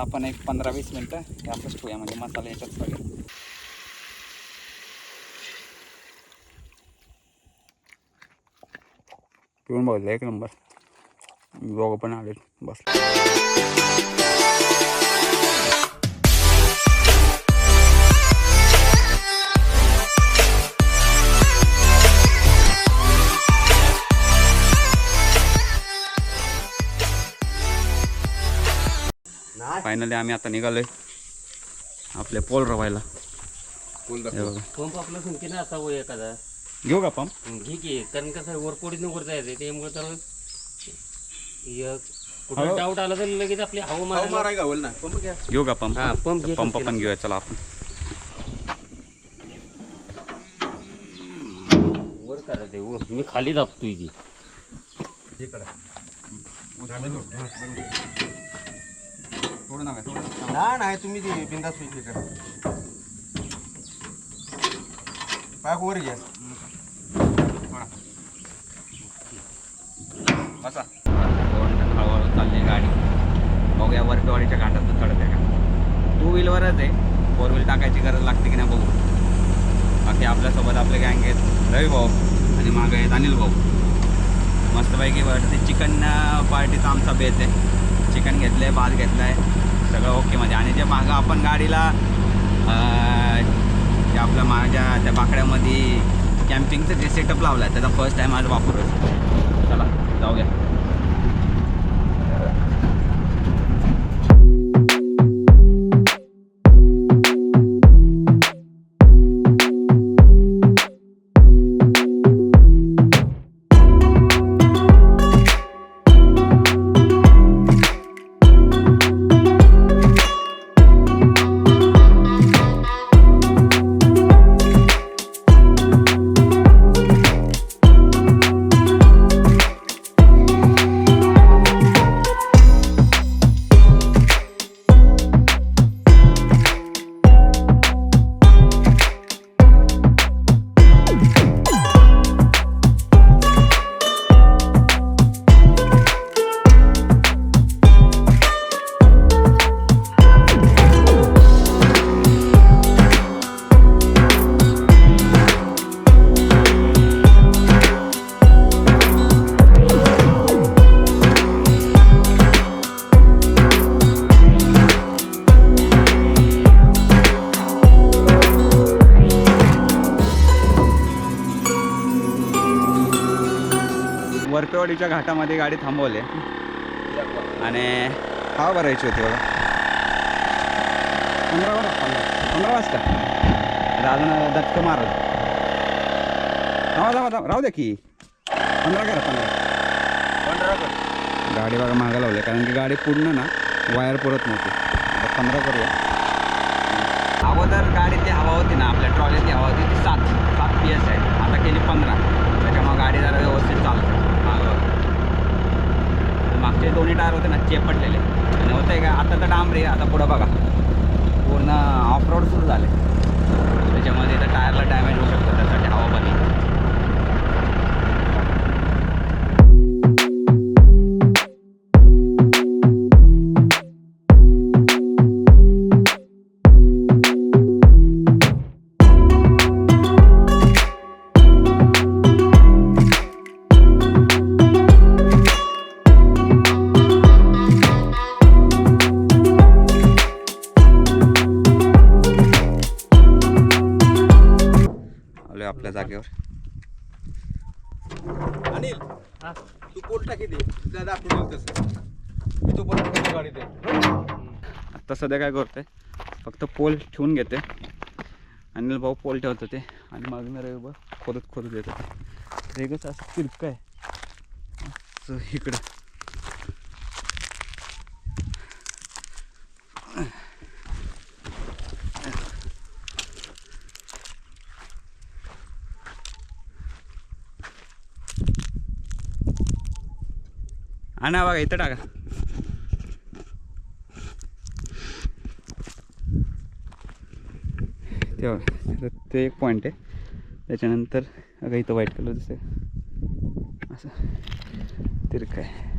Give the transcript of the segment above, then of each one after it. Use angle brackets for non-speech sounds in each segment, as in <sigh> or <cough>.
आता आपण एक पंधरा वीस मिनटं हे असंच ठेवूया म्हणजे मसाला याच्यात सगळे. पिऊन बघितलं एक नंबर. दोघं पण आले बस फायनली आम्ही आता निघालोय आपले पोल रवायला. हे पंप आपला संख्येने असावं एखादा. घेऊ का पंप? घे की कारण कसं वर कोडीत वर जायचं त्यामुळे तर एक कुठं. डाऊट आला तर लगेच आपली हवा मारायला घेऊ का पंप? हा पंप घे पंप पण घेऊया चला आपण. वर करायचं आहे, वर. मी खाली दाबतोय की थोडं नका थोडं नाही नाही तुम्ही ते बिंदास पैकी करा पाक वर घ्या. बसा. हळूहळू चालली गाडी बघूया वरपेवाडीच्या घाटात चढते का? टू व्हीलवरच आहे. फोर व्हील टाकायची गरज लागते की नाही बघू. बाकी आपल्यासोबत आपले गँग आहेत रवी भाऊ आणि मागे आहेत अनिल भाऊ. मस्तपैकी वाटते चिकन पार्टीचा आमचा बेत आहे. चिकन घेतलं आहे भात घेतला आहे सगळं ओकेमध्ये आणि जे मागं आपण गाडीला जे आपल्या माझ्या त्या बाकड्यामध्ये कॅम्पिंगचं जे सेटअप लावलं आहे त्याचा फर्स्ट टाईम आज वापरतो चला जाऊया. वरपेवाडीच्या घाटामध्ये गाडी थांबवली. आणि हा भरायची होती बघा. पंधरा पंधरा पंधरा वाजता. अजून दटक मारत. थांबा थांबा थांबा राहू द्या की. पंधरा करा पंधरा गाडी बघा मागं लावली. कारण की गाडी पूर्ण ना वायर पुरत नव्हती. पंधरा करूया. अगोदर गाडीतली हवा होती ना आपल्या ट्रॉलीतली हवा होती ती सात सात पी एस आहे. आता केली पंधरा. गाडी जरा व्यवस्थित चालते मागं. मागचे दोन्ही टायर होते ना चेपटलेले. आणि होते का आता तर डांबरी आता पुढं बघा. पूर्ण ऑफ रोड सुरू झाले. त्याच्यामध्ये तर टायरला डॅमेज होऊ शकतं त्यासाठी हवा बनी जागेवर अनिल हा. तू कोट टाकी दे तुला दाखवून देईल तसं? मी तो परत गाडी दे आत्ता सध्या काय करतोय? फक्त पोल ठेवून घेते अनिल भाऊ पोल ठेवत होते आणि मागणं रवी बा खोदत खोदत येत होते रेगच असं तिरकं आहे. इकडं. आणा बघा इथं टाका. तेव्हा ते एक पॉईंट आहे. त्याच्यानंतर अगं इथं व्हाईट कलर दिसतंय. असं. तिरकं आहे.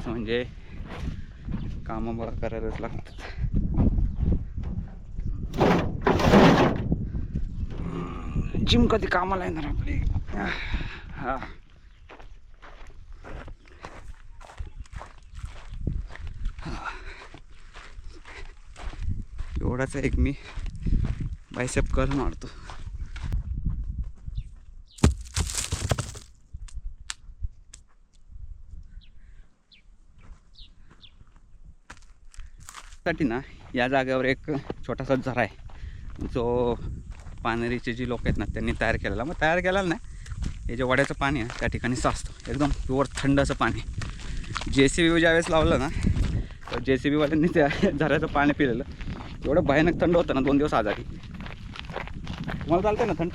करायचं म्हणजे कामं बघा करायलाच लागतात. जिम कधी कामाला येणार आपली? हा. एवढाच एक मी. बायसेप कर मारतो. साठी ना या जागेवर एक छोटासा झरा आहे. जो पानेरीचे जी लोक आहेत ना त्यांनी तयार केलेला. मग तयार केलेला नाही हे जे वड्याचं पाणी आहे त्या ठिकाणी साचतं. एकदम प्युअर थंड असं पाणी जे सी बी ज्यावेळेस लावलं ना तर जे सी बीवाल्यांनी त्या झऱ्याचं पाणी पिलेलं. एवढं भयानक थंड होतं ना दोन दिवस आजारी. तुम्हाला चालतंय ना थंड?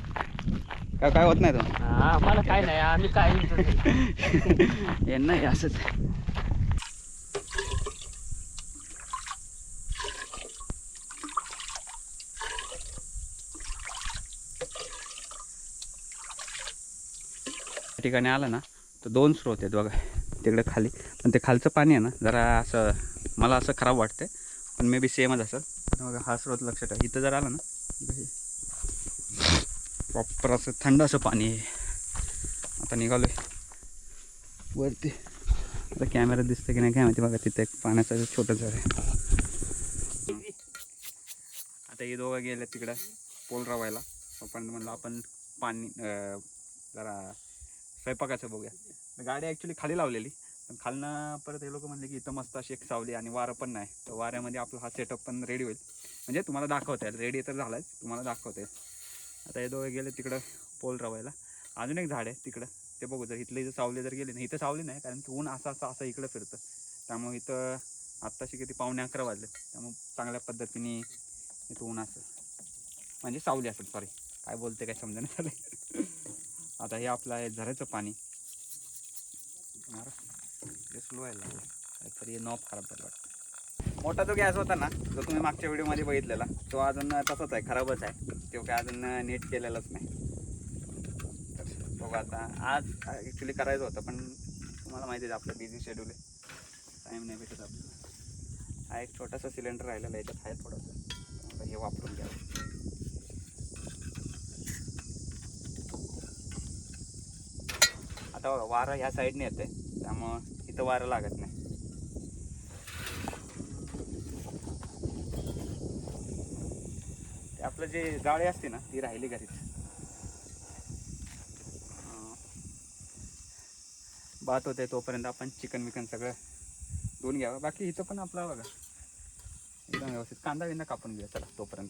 काय काय होत नाही तुम्हाला? हा, काय नाही आम्ही काय <laughs> यांना असंच ठिकाणी आलं ना तर दोन स्रोत आहेत बघा तिकडे खाली. पण ते खालचं पाणी आहे ना जरा असं मला असं खराब वाटतंय पण मे बी सेमच असेल. पण बघा हा स्रोत लक्षात आहे. इथं जर आलं ना प्रॉपर असं थंड असं पाणी आहे. आता निघालोय. वरती. आता कॅमेरा दिसतं की नाही काय माहिती बघा तिथे एक पाण्याचं छोटं झाड आहे. आता हे दोघं गेले तिकडं पोल रवायला. पण म्हणलं आपण पाणी जरा स्वयंपाकाचं बघूया. तर गाडी ॲक्च्युली खाली लावलेली. पण खालनं परत हे लोक म्हणले की इथं मस्त अशी एक सावली आणि वारं पण नाही. तर वाऱ्यामध्ये आपला हा सेटअप पण रेडी होईल. म्हणजे तुम्हाला दाखवता येईल. रेडी तर झालाच. तुम्हाला दाखवता येईल. आता हे दोघे गेले तिकडं पोल रवायला. अजून एक झाड आहे तिकडं. ते बघू जर इथले इथं सावली जर गेली. ना इथं सावली नाही कारण की ऊन असं असं असं इकडं फिरतं. त्यामुळे इथं आत्ताशी किती पावणे अकरा वाजले. त्यामुळे चांगल्या पद्धतीने इथं ऊन असेल म्हणजे सावली असेल सॉरी काय बोलते काय समजा नाही आता हे आपलं आहे झऱ्याचं पाणी. ते स्लो आहे लागलं हे नॉब खराब झाला वाटतं. मोठा जो गॅस होता ना जो तुम्ही मागच्या व्हिडिओमध्ये बघितलेला तो अजून तसाच आहे खराबच आहे. तो काय अजून नीट केलेलाच नाही. तर बघू आता आज ॲक्च्युली करायचं होतं पण तुम्हाला माहिती आहे आपलं बिझी शेड्यूल आहे. टाईम नाही भेटत आपल्याला. हा एक छोटासा सिलेंडर राहिलेला आहे याच्यात आहे थोडंसं. हे वापरून घ्यावं. आता बघा वारा ह्या साईडने येते. त्यामुळं इथं वारं लागत नाही. ते आपलं जे जाळे असते ना ती राहिली घरीच. भात होते तोपर्यंत आपण चिकन विकन सगळं धुवून घ्यावं. बाकी इथं पण आपला बघा. एकदम व्यवस्थित. कांदा बिंदा कापून घ्या चला तोपर्यंत.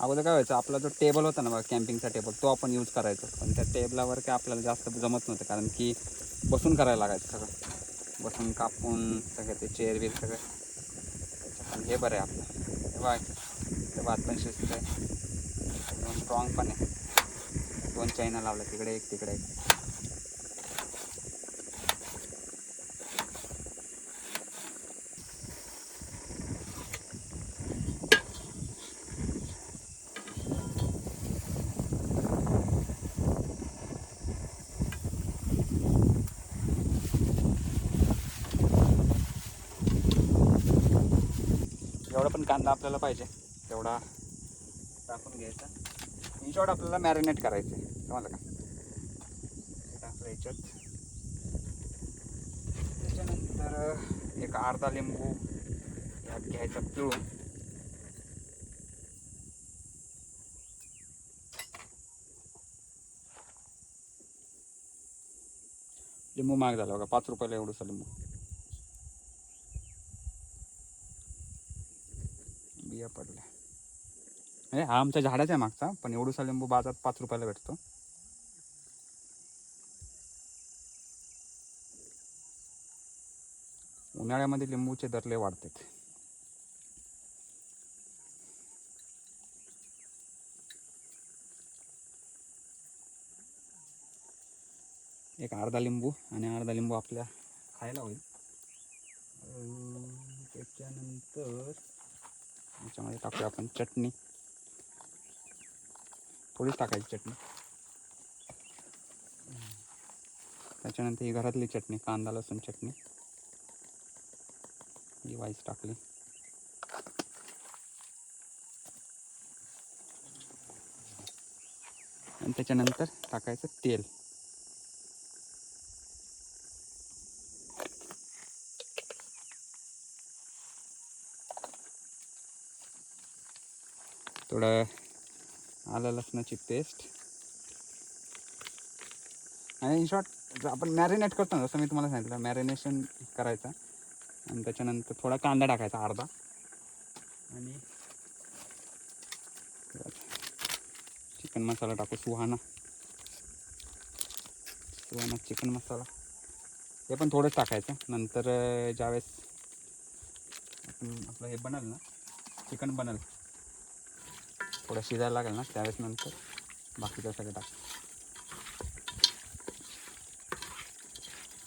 अगोदर काय व्हायचं आपला जो टेबल होता ना बघा कॅम्पिंगचा टेबल तो आपण यूज करायचो. पण त्या टेबलावर काय आपल्याला जास्त जमत नव्हतं कारण की बसून करायला लागायचं सगळं. बसून कापून सगळं ते चेअर बीर सगळं. पण हे बरं आहे आपलं. हे बघा ते भात पण शिस्त आहे एकदम स्ट्रॉंग पण आहे. दोन चायना लावल्या तिकडे एक तिकडे एक. जेवढा पण कांदा आपल्याला पाहिजे. तेवढा टाकून घ्यायचा. इन शॉर्ट आपल्याला मॅरिनेट करायचं आहे. तुम्हाला का? टाकलं याच्यात. त्याच्यानंतर एक अर्धा लिंबू ह्यात घ्यायचा पिळून. लिंबू महाग झाला बघा पाच रुपयाला एवढंसा लिंबू. बिया पडल्या. म्हणजे हा आमच्या झाडाचा आहे मागचा पण एवढूसा लिंबू बाजारात पाच रुपयाला भेटतो. उन्हाळ्यामध्ये लिंबूचे दरले वाढतात. एक अर्धा लिंबू आणि अर्धा लिंबू आपल्या खायला होईल. त्याच्यानंतर याच्यामध्ये टाकूया आपण चटणी. थोडीच टाकायची चटणी. त्याच्यानंतर ही घरातली चटणी कांदा लसूण चटणी. ही वाईस टाकली. आणि त्याच्यानंतर टाकायचं तेल. थोडं आलं लसणाची पेस्ट आणि इन शॉर्ट आपण मॅरिनेट करतो ना जसं मी तुम्हाला सांगितलं मॅरिनेशन करायचं. आणि त्याच्यानंतर थोडा कांदा टाकायचा अर्धा. आणि चिकन मसाला टाकू सुहाना. सुहाना चिकन मसाला हे पण थोडंच टाकायचं. नंतर ज्यावेळेस आपलं हे बनल ना चिकन बनल. थोडं शिजायला लागेल ना त्यावेळेस नंतर बाकीचं सगळं टाक.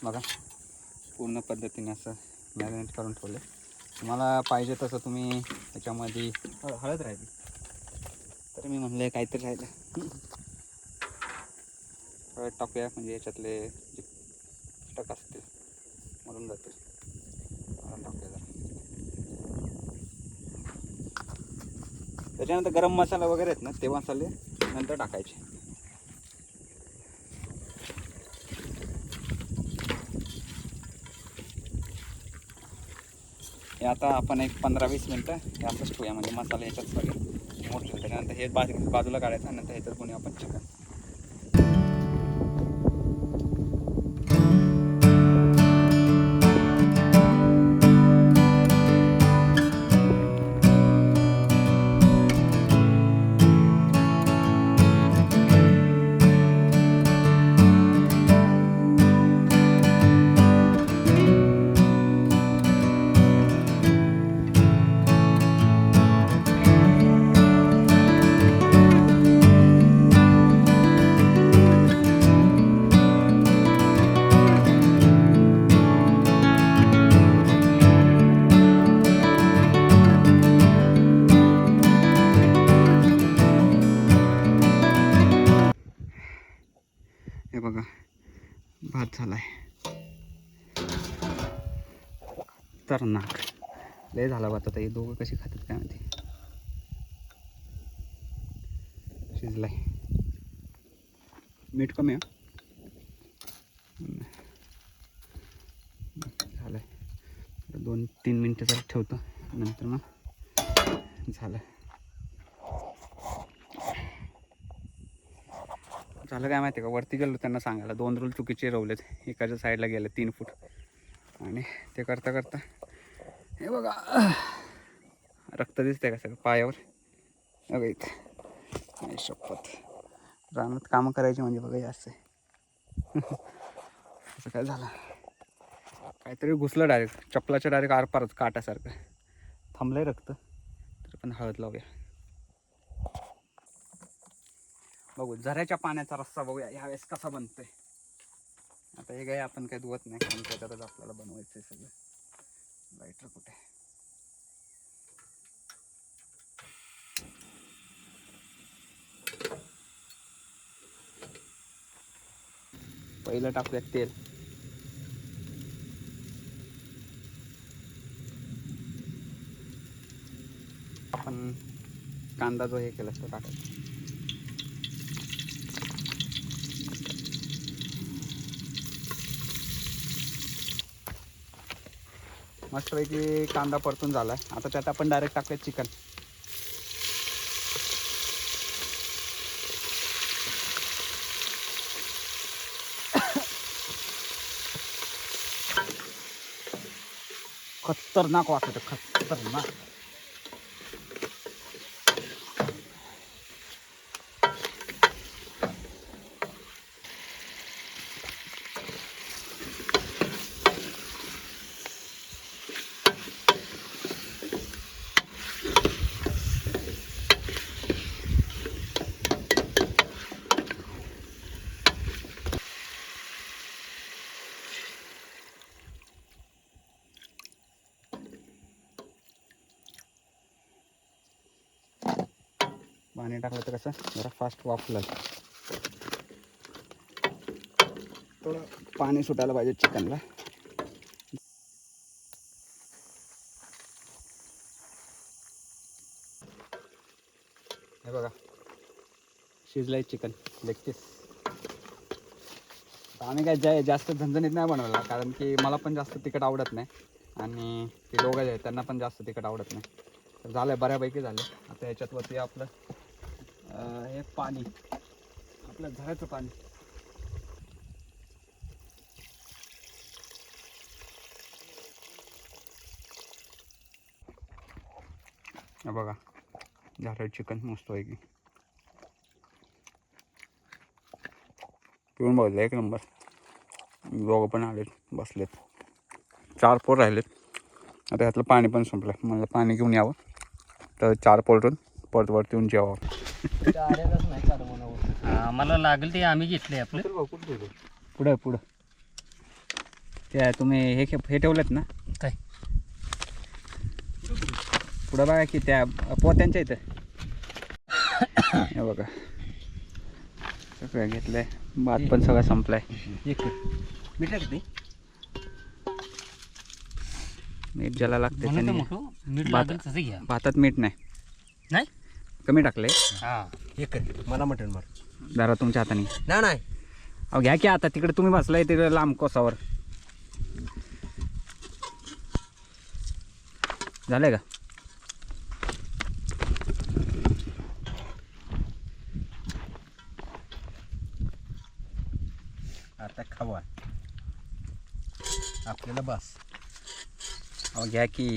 बघा पूर्ण पद्धतीने असं मॅरिनेट करून ठेवले. तुम्हाला पाहिजे तसं तुम्ही त्याच्यामध्ये हळद राहिली. तर मी म्हणलं काहीतरी राहिलं. हळद टाकूया म्हणजे याच्यातले जे स्टक असतील मरून जातील हळद टाकूया जरा त्याच्यानंतर गरम मसाला वगैरे आहेत ना ते मसाले नंतर टाकायचे. हे आता आपण एक पंधरा वीस मिनटं हे असंच ठेवूया म्हणजे मसाला याच्यात सगळे मोठे त्याच्यानंतर हे बाजू बाजूला काढायचं नंतर ह्याच्यात कोणी आपण चिकन भात झालाय. तर नाक लय झाला भात आता हे दोघं कशी खातात काय माहिती. शिजलाय. मीठ कमी आहे झालंय. दोन तीन मिनटं जर ठेवतो नंतर मग झालं. झालं काय माहिती आहे का? वरती गेलो त्यांना सांगायला. दोन रोल चुकीचे रवलेत. एकाच्या साईडला गेले तीन फूट आणि ते करता करता हे बघा. रक्त दिसतंय का सगळं? पायावर? बघा इथे. शपथ. रानात कामं करायची म्हणजे बघा जास्त असं आहे. असं काय झालं? काहीतरी घुसलं डायरेक्ट चपलाच्या डायरेक्ट आरपारच काटासारखं थांबलंय रक्त. तर पण हळद लावूया. बघू झऱ्याच्या पाण्याचा रस्सा बघूया ह्यावेळेस कसा बनतोय. आता हे काही आपण काही धुवत नाही कारण त्याच्यातच आपल्याला बनवायचं आहे सगळं. लाईटर कुठे? पहिलं टाकूया तेल. आपण कांदा जो हे केला तो टाकायचा मस्तपैकी कांदा परतून झाला आता त्यात आपण डायरेक्ट टाकूया चिकन खतरनाक वाटतं खतरनाक. पाणी टाकलं तर कसं जरा फास्ट वाफलं. थोडं पाणी सुटायला पाहिजे चिकनला. हे बघा. शिजलंय चिकन लेग आम्ही काय जा जास्त झणझणीत नाही बनवला कारण की मला पण जास्त तिखट आवडत नाही. आणि ते दोघं जे आहेत त्यांना पण जास्त तिखट आवडत नाही. तर झालं बऱ्यापैकी झालं आता याच्यातवरती आपलं हे पाणी. आपलं झऱ्याचं पाणी. बघा झालं चिकन मस्त की पिऊन बघितलं एक नंबर. दोघं पण आलेत बसलेत. चार पोर राहिलेत. आता ह्यातलं पाणी पण संपलं. मला पाणी घेऊन यावं. तर चार पोलटून परत वरती येऊन जेवावं. आम्हाला लागेल ते आम्ही घेतले आपलं. पुढं पुढं. ते तुम्ही हे खे- हे ठेवलेत ना? काय? पुढं बघा की त्या पोत्यांच्या इथं. हे बघा. सगळं घेतलंय. भात पण सगळं संपलाय. एक मीठ मीठ ज्याला लागते म्हणून तर त्याने. मोठं लागेल तसं घ्या. भातात मीठ नाही. नाही? कमी टाकले. हा एक मला मटण मार. जरा तुमच्या हाताने. नाही नाही. अहो घ्या की आता. तिकडे तुम्ही बसलाय तिकडे लांब कोसावर. झालंय का? आता खावा. आपल्याला बस. अहो घ्या की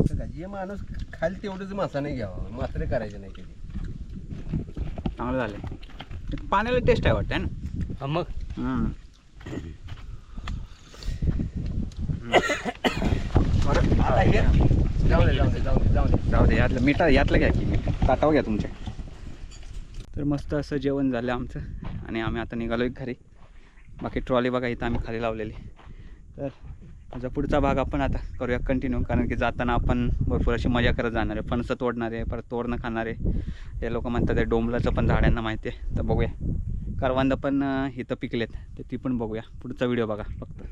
बघा, जे माणूस खाल तेवढंच मासा नाही घ्यावा. मात्रे करायचे नाही कधी. चांगलं झालंय. पाण्याला टेस्ट आहे वाटतं है ना? हा मग? हम्म. आता हे जाऊ दे जाऊ दे जाऊ दे जाऊ दे. जाऊ दे यातलं मीठ यातलं घ्या की. मीठ घ्या तुमच्या तर मस्त असं जेवण झालं आमचं. आणि आम्ही आता निघालो एक घरी. बाकी ट्रॉली बघा इथं आम्ही खाली लावलेली. तर त्याचा पुढचा भाग आपण आता करूया कंटिन्यू कारण की जाताना आपण भरपूर अशी मजा करत जाणार आहे. फणसं तोडणार आहे परत तोरणं खाणार आहे. हे लोक म्हणतात ते डोंबलाचं पण झाडांना माहिती आहे. तर बघूया. करवंद पण इथं पिकलेत. तर ती पण बघूया. पुढचा व्हिडिओ बघा फक्त.